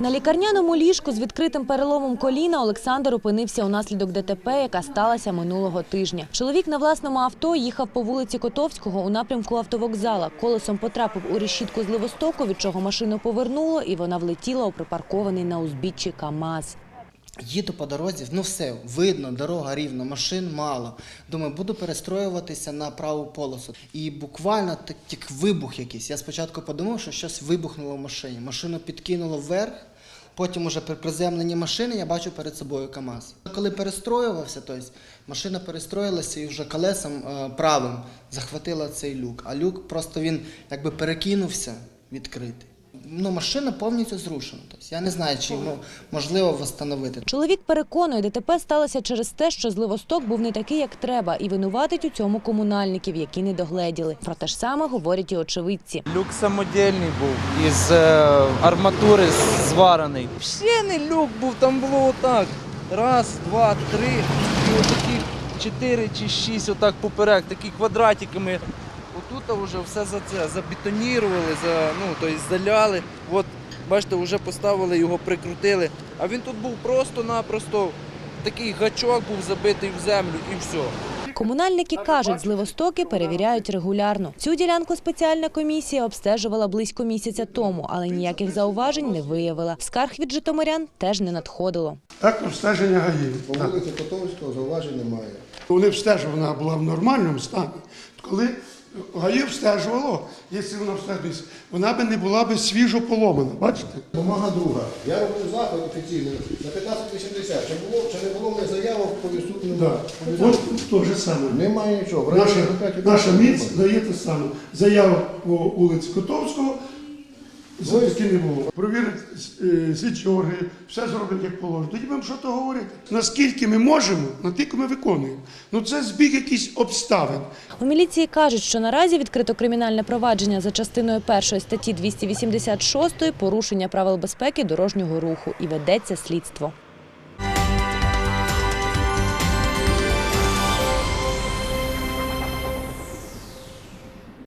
На лікарняному ліжку з відкритим переломом коліна Олександр опинився унаслідок ДТП, яка сталася минулого тижня. Чоловік на власному авто їхав по вулиці Котовського у напрямку автовокзала. Колесом потрапив у решітку зливостоку, від чого машину повернуло, і вона влетіла у припаркований на узбіччі КАМАЗ. Їду по дорозі, ну все, видно, дорога рівна, машин мало. Думаю, буду перестроюватися на праву полосу. І буквально так як вибух якийсь. Я спочатку подумав, що щось вибухнуло в машині. Машину підкинуло вверх, потім уже при приземленні машини я бачу перед собою КАМАЗ. Коли перестроювався, тобто машина перестроїлася і вже колесом е, правим захватила цей люк. А люк просто він якби перекинувся відкритий. Ну, машина повністю зрушена. Тобто я не знаю, чи йому можливо встановити. Чоловік переконує, ДТП сталося через те, що зливосток був не такий, як треба, і винуватить у цьому комунальників, які не догледіли. Про те ж саме говорять і очевидці. Люк самодільний був із е, арматури зварений. Ще не люк був, там було отак. Раз, два, три, і отакі чотири чи шість отак поперек, такі квадратиками. Отут вже все за це забетонірували, за, ну, тобто заляли. От, бачите, вже поставили його, прикрутили. А він тут був просто-напросто такий гачок був забитий в землю і все. Комунальники кажуть, зливостоки перевіряють регулярно. Цю ділянку спеціальна комісія обстежувала близько місяця тому, але ніяких зауважень не виявила. Скарг від житомирян теж не надходило. Так, обстеження гаїв. По вулиці Котовського зауважень немає. Вони обстежували, вона була в нормальному стані. Коли гаї обстежувало, якщо вона обстежується, вона б не була б свіжо поломана. Бачите? Помага друга. Я роблю заклад офіційний на 1580. Чи було, чи не було в них заявок по відсутньому? Да. От то же саме. Немає нічого. В Наша, наша міць дає те саме. Заява по вулиці Котовського. Зв'язки не було. провірити е, слідчі органи, все зроблять як положено. Тоді будемо що то говорити. Наскільки ми можемо, натільки ми виконуємо. Ну це збіг якийсь обставин. У міліції кажуть, що наразі відкрито кримінальне провадження за частиною першої статті 286 порушення правил безпеки дорожнього руху і ведеться слідство.